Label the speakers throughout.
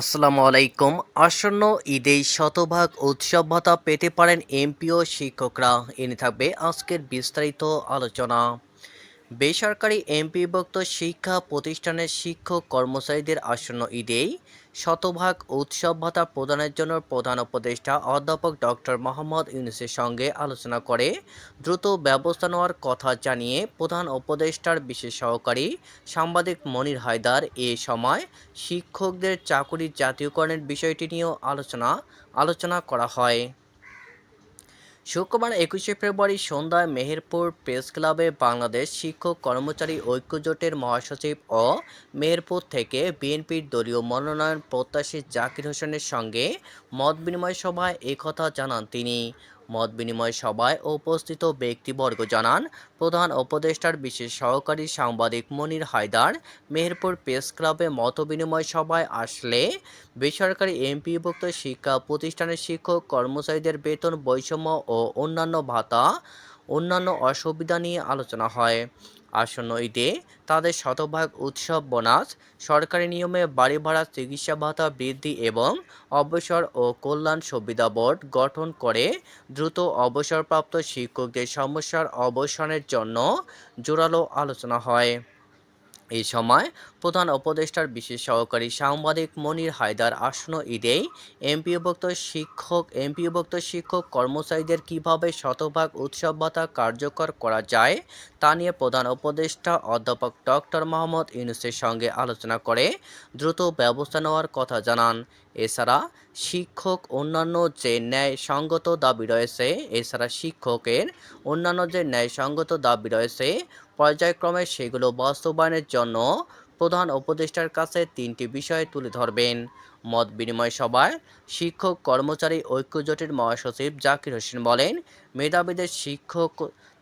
Speaker 1: আসসালামু আলাইকুম। আসন্ন ঈদে শতভাগ উৎসব ভাতা পেতে পারেন এমপিও শিক্ষকরা। এনে থাকবে আজকের বিস্তারিত আলোচনা। বেসরকারি এমপিভুক্ত শিক্ষা প্রতিষ্ঠানের শিক্ষক কর্মচারীদের আসন্ন ঈদেই শতভাগ উৎসব ভাতা প্রদানের জন্য প্রধান উপদেষ্টা অধ্যাপক ডক্টর মোহাম্মদ ইউনুসের সঙ্গে আলোচনা করে দ্রুত ব্যবস্থা নেওয়ার কথা জানিয়ে প্রধান উপদেষ্টার বিশেষ সহকারী সাংবাদিক মনির হায়দার এ সময় শিক্ষকদের চাকুরি জাতীয়করণের বিষয়টি নিয়েও আলোচনা আলোচনা করা হয়। শুক্রবার একুশে ফেব্রুয়ারি সন্ধ্যায় মেহেরপুর প্রেস ক্লাবে বাংলাদেশ শিক্ষক কর্মচারী ঐক্যজোটের মহাসচিব ও মেহেরপুর থেকে বিএনপির দলীয় মনোনয়ন প্রত্যাশী জাকির হোসেনের সঙ্গে মত বিনিময় সভায় একথা জানান তিনি। মত বিনিময় সভায় উপস্থিত ব্যক্তিবর্গ জানান, প্রধান উপদেষ্টার বিশেষ সহকারী সাংবাদিক মনির হায়দার, মেহেরপুর প্রেস ক্লাবে মত বিনিময় সভায় আসলে বেসরকারি এমপিভুক্ত শিক্ষা প্রতিষ্ঠানের শিক্ষক কর্মচারীদের বেতন বৈষম্য ও অন্যান্য ভাতা, অন্যান্য অসুবিধা নিয়ে আলোচনা হয়। আসন্ন ঈদে তাদের শতভাগ উৎসব বোনাস, সরকারি নিয়মে বাড়ি ভাড়া, চিকিৎসা ভাতা বৃদ্ধি এবং অবসর ও কল্যাণ সুবিধা বোর্ড গঠন করে দ্রুত অবসরপ্রাপ্ত শিক্ষকদের সমস্যার অবসানের জন্য জোরালো আলোচনা হয়। এই সময় প্রধান উপদেষ্টার বিশেষ সহকারী সাংবাদিক মনির হায়দার আসন্ন ঈদেই এমপিওভুক্ত শিক্ষক এমপিওভুক্ত শিক্ষক কর্মচারীদের কীভাবে শতভাগ উৎসব ভাতা কার্যকর করা যায় তা নিয়ে প্রধান উপদেষ্টা অধ্যাপক ডক্টর মোহাম্মদ ইউনুসের সঙ্গে আলোচনা করে দ্রুত ব্যবস্থা নেওয়ার কথা জানান এছাড়া শিক্ষক অন্যান্য যে ন্যায়সঙ্গত দাবি রয়েছে, এছাড়া শিক্ষকের অন্যান্য যে ন্যায়সঙ্গত দাবি রয়েছে, পর্যায়ক্রমে সেগুলো বাস্তবায়নের জন্য প্রধান উপদেষ্টার কাছে তিনটি বিষয় তুলে ধরবেন। মত বিনিময় সভায় শিক্ষক কর্মচারী ঐক্য জোটের মহাসচিব জাকির হোসেন বলেন, মেধাবীদের শিক্ষক,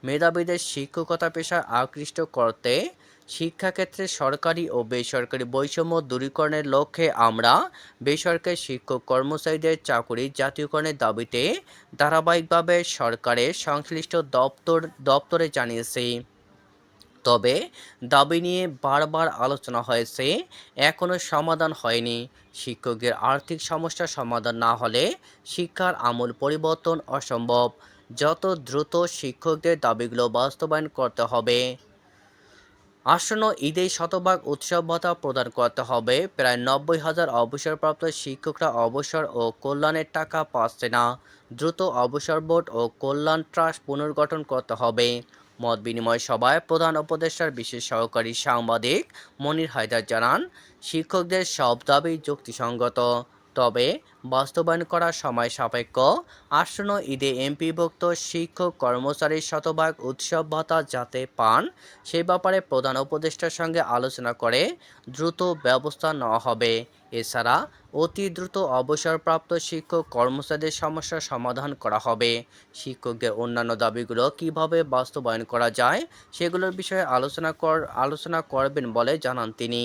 Speaker 1: মেধাবীদের শিক্ষকতা পেশায় আকৃষ্ট করতে শিক্ষাক্ষেত্রে সরকারি ও বেসরকারি বৈষম্য দূরীকরণের লক্ষ্যে আমরা বেসরকারি শিক্ষক কর্মচারীদের চাকুরি জাতীয়করণের দাবিতে ধারাবাহিকভাবে সরকারের সংশ্লিষ্ট দপ্তর, দপ্তরে জানিয়েছি। তবে দাবি নিয়ে বারবার আলোচনা হয়েছে এখনও সমাধান হয়নি। শিক্ষকদের আর্থিক সমস্যার সমাধান না হলে শিক্ষার আমূল পরিবর্তন অসম্ভব। যত দ্রুত শিক্ষকদের দাবিগুলো বাস্তবায়ন করতে হবে। আসন্ন ঈদে শতভাগ উৎসব ভাতা প্রদান করতে হবে। প্রায় নব্বই হাজার অবসরপ্রাপ্ত শিক্ষকরা অবসর ও কল্যাণের টাকা পাচ্ছে না। দ্রুত অবসর বোর্ড ও কল্যাণ ট্রাস্ট পুনর্গঠন করতে হবে। মত বিনিময় সভায় প্রধান উপদেষ্টার বিশেষ সহকারী সাংবাদিক মনির হায়দার জানান, শিক্ষকদের সব দাবি যুক্তিসঙ্গত। তবে বাস্তবায়ন করা সময় সাপেক্ষ। আসন্ন ঈদে এমপিভুক্ত শিক্ষক কর্মচারীর শতভাগ উৎসব ভাতা যাতে পান, সে ব্যাপারে প্রধান উপদেষ্টার সঙ্গে আলোচনা করে দ্রুত ব্যবস্থা নেওয়া হবে। এছাড়া অতি দ্রুত অবসরপ্রাপ্ত শিক্ষক, কর্মচারীদের সমস্যার সমাধান করা হবে। শিক্ষকদের অন্যান্য দাবিগুলো কীভাবে বাস্তবায়ন করা যায়, সেগুলোর বিষয়ে আলোচনা কর, আলোচনা করবেন বলে জানান তিনি।